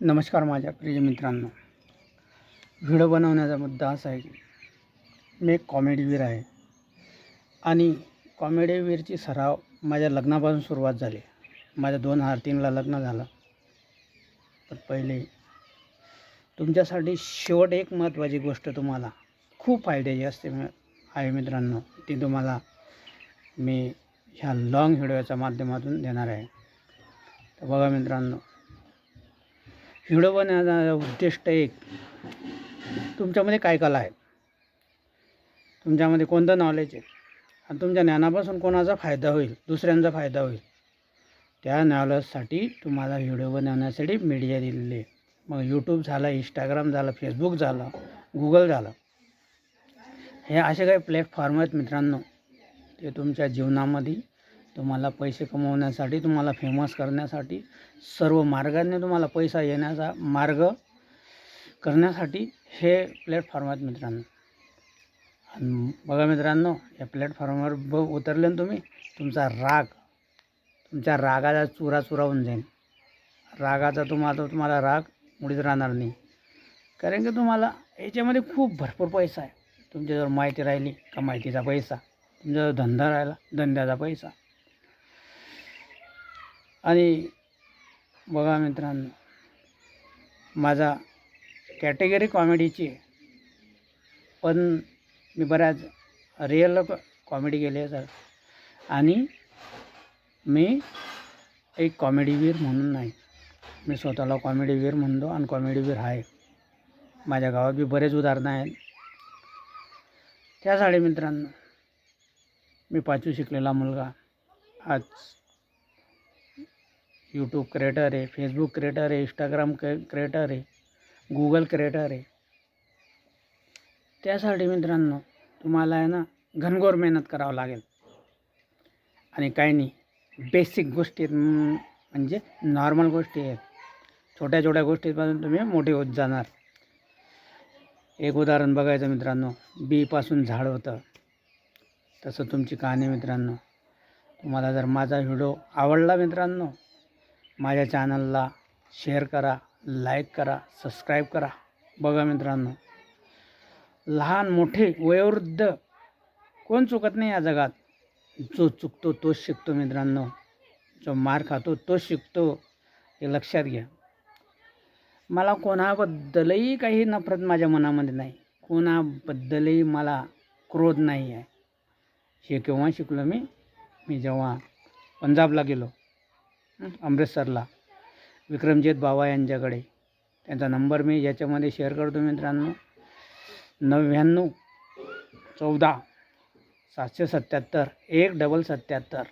नमस्कार माझ्या प्रिय मित्रांनो. व्हिडिओ बनवण्याचा मुद्दा असा आहे की मी एक कॉमेडीवीर आहे. आणि कॉमेडीवीरची सराव माझ्या लग्नापासून सुरुवात झाली. माझ्या दोन हजार तीनला लग्न झालं. तर पहिले तुमच्यासाठी शेवट एक महत्त्वाची गोष्ट तुम्हाला खूप फायद्याची असते आहे मित्रांनो. ती तुम्हाला मी ह्या लॉंग व्हिडिओच्या माध्यमातून देणार आहे. तर बघा मित्रांनो व्हिडिओ बनवण्याचा उद्दिष्ट एक. तुमच्यामध्ये काय कला आहे? तुमच्यामध्ये कोणतं नॉलेज आहे? आणि तुमच्या ज्ञानापासून कोणाचा फायदा होईल? दुसऱ्यांचा फायदा होईल? त्या नॉलेजसाठी तुम्हाला व्हिडिओ बनवण्यासाठी मीडिया दिलेली आहे. मग यूट्यूब झालं इंस्टाग्राम झालं फेसबुक झालं गुगल झालं. हे असे काही प्लॅटफॉर्म आहेत मित्रांनो ते तुमच्या जीवनामध्ये तुम्हाला पैसे कमवण्यासाठी तुम्हाला फेमस करण्यासाठी सर्व मार्गाने तुम्हाला पैसा येण्याचा मार्ग करण्यासाठी हे प्लॅटफॉर्म आहेत मित्रांनो. आणि बघा मित्रांनो या प्लॅटफॉर्मवर ब उतरले ना तुम्ही तुमचा राग तुमच्या रागाचा चुरा चुरा होऊन जाईल. रागाचा तुम्हाला तुम्हाला राग मुळीच राहणार नाही. कारण की तुम्हाला याच्यामध्ये खूप भरपूर पैसा आहे. तुमच्याजवळ माहिती राहिली का माहितीचा पैसा? तुमच्याजवळ धंदा राहिला धंद्याचा पैसा. आणि बघा मित्रांनो माझा कॅटेगरी कॉमेडीची आहे. पण मी बऱ्याच रिअल कॉमेडी केली आहे सर आणि मी एक कॉमेडीवीर म्हणून नाही. मी स्वतःला कॉमेडीवीर म्हणतो आणि कॉमेडीवीर आहे. माझ्या गावात बी बरेच उदाहरणं आहेत. त्यासाठी मित्रांनो मी पाचवी शिकलेला मुलगा. आज यूट्यूब क्रिएटर आहे फेसबुक क्रिएटर आहे इंस्टाग्राम क्रिएटर आहे गुगल क्रिएटर आहे त्यासाठी मित्रांनो तुम्हाला आहे ना घनघोर मेहनत करावं लागेल. आणि काही नाही बेसिक गोष्टी आहेत म्हणजे नॉर्मल गोष्टी आहेत. छोट्या छोट्या गोष्टीपासून तुम्ही मोठे होत जाणार. एक उदाहरण बघायचं मित्रांनो बीपासून झाड होतं. तसं तुमची कहाणी मित्रांनो. तुम्हाला जर माझा व्हिडिओ आवडला मित्रांनो माझ्या चॅनलला शेअर करा लाईक करा सबस्क्राईब करा. बघा मित्रांनो लहान मोठे वयोवृद्ध कोण चुकत नाही या जगात? जो चुकतो तोच शिकतो मित्रांनो. जो मार खातो तोच शिकतो. हे लक्षात घ्या. मला कोणाबद्दलही काही नफरत माझ्या मनामध्ये नाही. कोणाबद्दलही मला क्रोध नाही आहे हे केव्हा शिकलो मी? मी जेव्हा पंजाबला गेलो. अमृतसरला. विक्रमजित बाबा यांच्याकडे. त्यांचा नंबर मी याच्यामध्ये शेअर करतो मित्रांनो. नव्याण्णव चौदा सातशे सत्याहत्तर एक डबल सत्याहत्तर.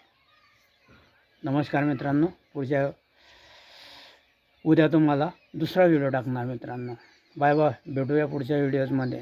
नमस्कार मित्रांनो. पुढच्या उद्या तुम्हाला दुसरा व्हिडिओ टाकणार मित्रांनो. बाय बाय भेटूया पुढच्या व्हिडिओजमध्ये